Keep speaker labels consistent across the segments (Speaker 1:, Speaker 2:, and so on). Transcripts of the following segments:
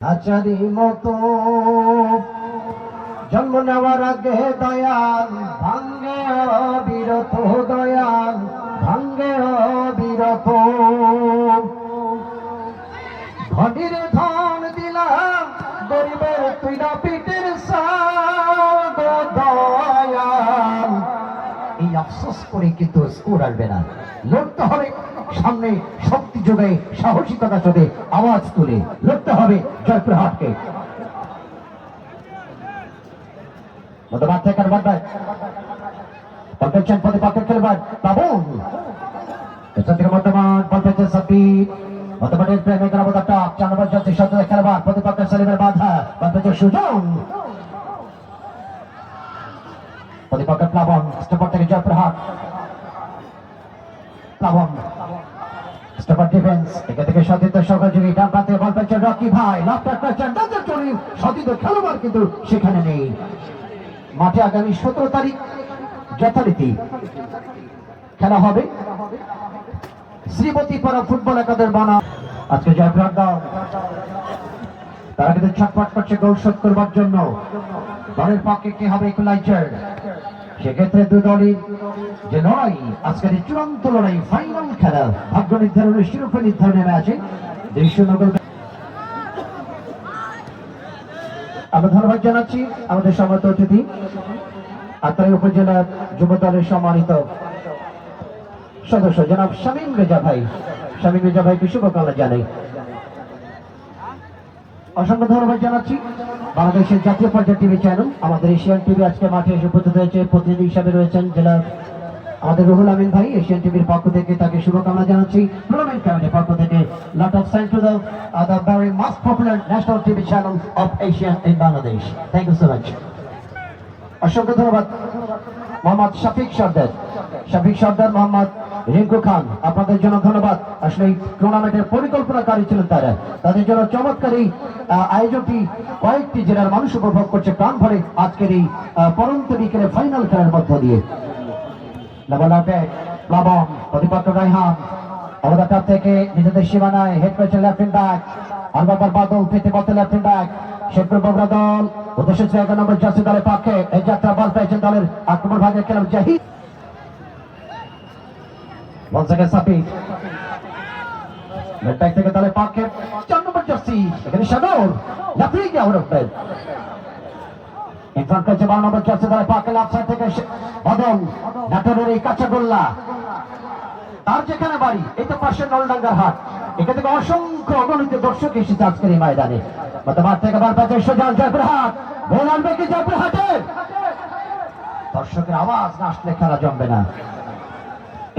Speaker 1: আচারি মতো। জন্ম নেওয়ার আগে দয়াল, ভাঙ্গে অবিরত দয়াল, ভাঙ্গে অবিরত। ধনির ধন দিলাম, গরিবের তুই না পিঠের সাগ দয়াল। এই আফসোস করে কিন্তু স্কোর আসবে না। লড়তে হবে। সামনে শক্তি যোগায় সাহসিকতা চলে আওয়াজ তুলে লড়তে হবে জয়পুরহাটকে। মধ্যমাঠ থেকে বাদ। বল পেয়েছেন প্রতিপক্ষের খেলবার সুজন প্লাবন স্টপার ডিফেন্স এখান থেকে সতীর্থ সহযোগী ডান প্রান্তে বল রকি ভাই। খেলোয়াড় কিন্তু সেখানে নেই। মাঠে আগামী সতেরো তারিখ যথারীতি খেলা হবে। শ্রীমতী পাড়া ফুটবল একাদের বানা। আজকে জয়পুরহাট দল। তারা কিন্তু ছটফট করছে গোল শোধ করবার জন্য। দলের পক্ষে কি হবে ইকুলাইজার? সেক্ষেত্রে দু দলই যে লড়াই, আজকের চূড়ান্ত লড়াই ফাইনাল খেলা। ভাগ্য নির্ধারণের শিরোপা নির্ধারণের ম্যাচে আমরা ধন্যবাদ জানাচ্ছি আমাদের অতিথি উপজেলার যুব দলের সম্মানিত সদস্য, জনাব শামীম রেজা ভাই। শামীম রেজা ভাইকে শুভকামনা জানাই। অসংখ্য ধন্যবাদ জানাচ্ছি। বাংলাদেশের জাতীয় পর্যায়ে টিভি চ্যানেল আমাদের এশিয়ান টিভি আজকে মাঠে এসে উপস্থিত হয়েছে। প্রতিনিধি হিসাবে রয়েছেন জেলা আমাদের রুহুল আমিন ভাই, এশিয়ান টিভির পক্ষ থেকে তাকে শুভকামনা জানাচ্ছি। টুর্নামেন্ট কমিটির পক্ষ থেকে lot of thank to the very most popular national TV channel of Asia in Bangladesh thank you so much অসংখ্য ধন্যবাদ, মোহাম্মদ শফিক সর্দার। শফিক সর্দার মোহাম্মদ রিঙ্কু খান, আপনাদের জন্য ধন্যবাদ। আসলে এই টুর্নামেন্টের পরিকল্পনাকারী ছিলেন তারা। তাদের জন্য চমৎকার এই আয়োজনটি কয়েকটি জেলার মানুষ উপভোগ করছে। প্রাণ ভরে আজকের এই পরন্ত বিকেলে ফাইনাল খেলার মধ্য দিয়ে। লাভালাপে প্লাবন প্রতিপক্ষ রাইহান অবদাকার থেকে নিজেদের সীমানায় হেড করেছে লেফট ব্যাক আলবাবার বাদল পেতে পথে লেফট ব্যাক শেখপুর বগরা দল উদ্দেশ্য ছিল এগারো নম্বর জাসি দলের পক্ষে, এই যাত্রা বল পেয়েছেন দলের আক্রমণ ভাগে খেলাম জাহিদ। বল থেকে সাপি লেফট থেকে দলের পক্ষে, চার নম্বর জার্সি এখানে সাগর, লাফিয়ে গিয়ে আউট ইনফ্রন্ট করছে বারো নম্বর দলের পক্ষে লাফ সাইড থেকে বদল নাটোরের এই কাঁচাগোল্লা। তার যেখানে বাড়ি, এই তো পাশে নলডাঙ্গার হাট। এখান থেকে অসংখ্য অগণিত দর্শক এসেছে আজকের এই ময়দানে। মাঠ থেকে বার পাচ্ছে সোজাল জয়পুর হাট। বল আনবে কি জয়পুর হাটে? দর্শকের আওয়াজ না আসলে খেলা জমবে না।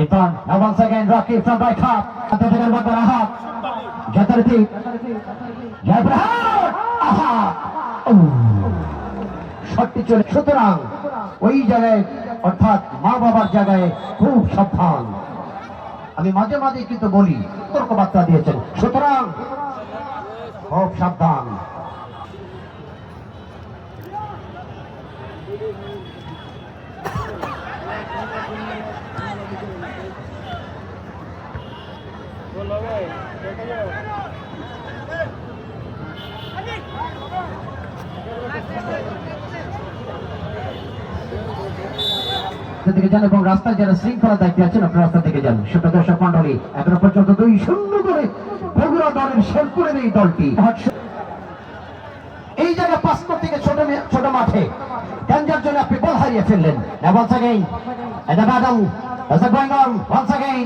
Speaker 1: এরপর once again Rocky from right half হাতে থেকে বাবার হাত যথারীতি জয়পুর হাট। আহা! শটটি চলে। সুতরাং ওই জায়গায়, অর্থাৎ মা বাবার জায়গায় খুব সাবধান। আমি মাঝে মাঝে কিন্তু বলি বার্তা দিয়েছেন। সুতরাং খুব সাবধান। রাস্তা থেকে যান এবং রাস্তায় যারা শৃঙ্খলা দায়িত্বে আছেন আপনারা রাস্তা থেকে যান। ছোট দর্শক মন্ডলী এখনও পর্যন্ত দুই শূন্য করে বগুড়া দলের শেরপুরের এই দলটি। এই জায়গা পাস করতে ছোট ছোট মাঠে। ডেঞ্জার জন্য আপনি বল হারিয়ে ফেললেন। once again, and the battle it going on once again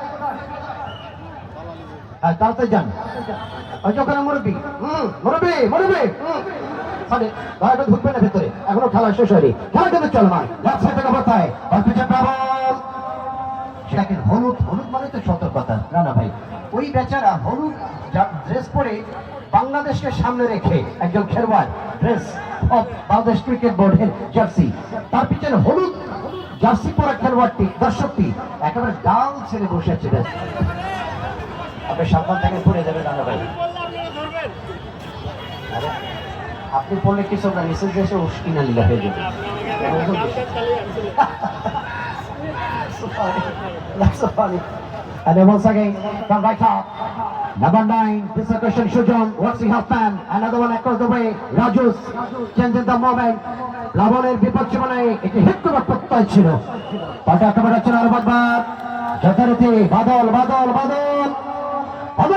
Speaker 1: হ্যাঁ তাড়াতাড়ি যান। মুরব্বী। মুরব্বী মুরব্বী। হলুদ? ড্রেস পরে বাংলাদেশকে সামনে রেখে একজন খেলোয়াড় ড্রেস বাংলাদেশ ক্রিকেট বোর্ডের জার্সি তার পিছনে হলুদ জার্সি পরা খেলোয়াড়টি, দর্শকটি, একেবারে ডাল ছেড়ে বসে আছে। আপনি সাবধান থেকে পড়ে যাবে দাদা ভাই আপনি পড়লে কিছু না নিচের দেশে উস্কিনা লীলা হয়ে যাবে. And then once again, from right top, number nine, this is a question Shujon, Roxy Huffman, another one across the way, Rajus, changing the moment. লাবণের বিপক্ষে মানে একটি হিট করার প্রত্যয় ছিল পাল্টা আক্রমণ হচ্ছিল আর বারবার যথারীতি বাদল বাদল বাদল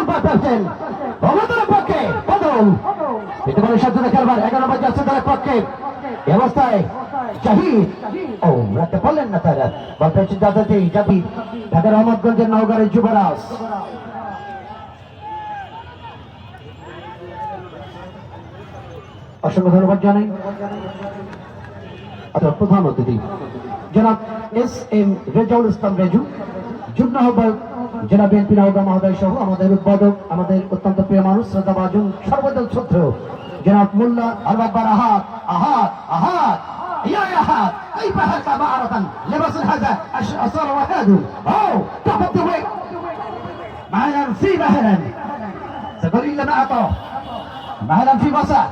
Speaker 1: পার পাচ্ছেন ভগতের পক্ষে বাদল কিন্তু মানে সাথে খেলবার, এগারো নম্বর যাচ্ছে তার। পক্ষে অসংখ্য ধন্যবাদ জানাই। অথবা প্রধান অতিথি। জনাব এস এম রেজাউল ইসলাম রেজু, যুগ্ম আহ্বায়ক জেলা বিএনপি নওগাঁ মহোদয় সহ আমাদের উদ্বোধক আমাদের অত্যন্ত প্রিয় মানুষ শ্রদ্ধা বাজন সর্বদল ছত্র জনাব মোল্লা আলবাকবার আহাত আহাত আহাত يا يا هاد كيف هكا معرضا لبس هذا أصار وهادو أو تحط وين معنا في مهلا سبري لما أعطاه مهلا في مساء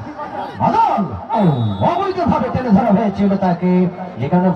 Speaker 1: বদল অবৈধভাবে টেনে ধরা হয়েছিল তাকে যেখানে